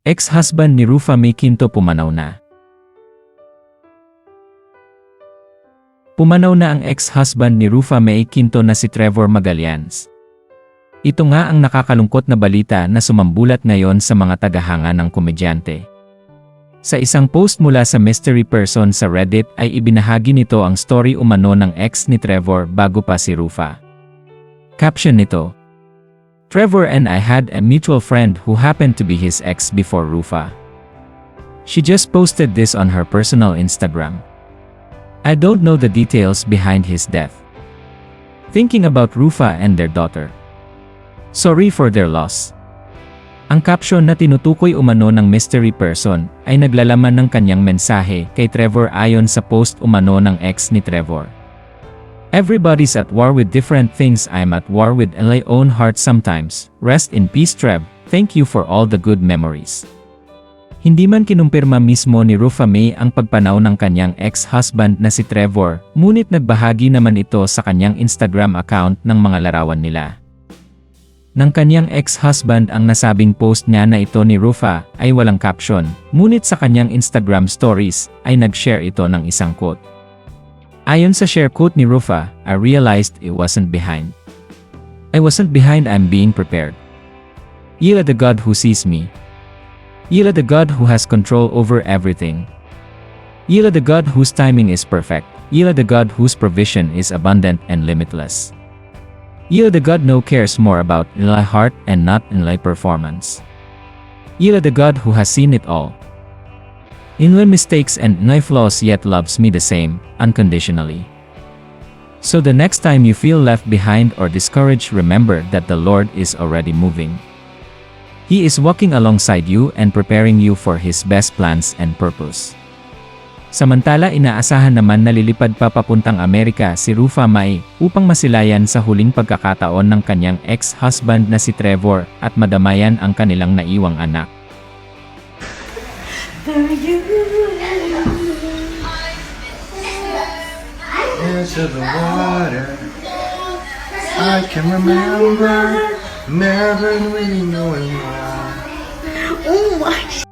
Ex-husband ni Rufa May Quinto pumanaw na. Pumanaw na ang ex-husband ni Rufa May Quinto na si Trevor Magalians. Ito nga ang nakakalungkot na balita na sumambulat ngayon sa mga tagahanga ng komedyante. Sa isang post mula sa mystery person sa Reddit ay ibinahagi nito ang story umano ng ex ni Trevor bago pa si Rufa. Caption nito, Trevor and I had a mutual friend who happened to be his ex before Rufa. She just posted this on her personal Instagram. I don't know the details behind his death. Thinking about Rufa and their daughter. Sorry for their loss. Ang caption na tinutukoy umano ng mystery person ay naglalaman ng kanyang mensahe kay Trevor ayon sa post umano ng ex ni Trevor. Everybody's at war with different things I'm at war with my own heart sometimes. Rest in peace Trev, thank you for all the good memories. Hindi man kinumpirma mismo ni Rufa May ang pagpanaw ng kanyang ex-husband na si Trevor, ngunit nagbahagi naman ito sa kanyang Instagram account ng mga larawan nila. Ng kanyang ex-husband ang nasabing post niya na ito ni Rufa ay walang caption, ngunit sa kanyang Instagram stories ay nag-share ito ng isang quote. Ayon sa share quote ni Rufa, I realized it wasn't behind. I wasn't behind I'm being prepared. Yila the God who sees me. Yila the God who has control over everything. Yila the God whose timing is perfect. Yila the God whose provision is abundant and limitless. Yila the God no cares more about my heart and not in my performance. Yila the God who has seen it all. In my mistakes and my flaws yet loves me the same, unconditionally. So the next time you feel left behind or discouraged remember that the Lord is already moving. He is walking alongside you and preparing you for His best plans and purpose. Samantala inaasahan naman na lilipad pa papuntang Amerika si Rufa May upang masilayan sa huling pagkakataon ng kanyang ex-husband na si Trevor at madamayan ang kanilang naiwang anak. Into the water. I can remember never really knowing why. Oh my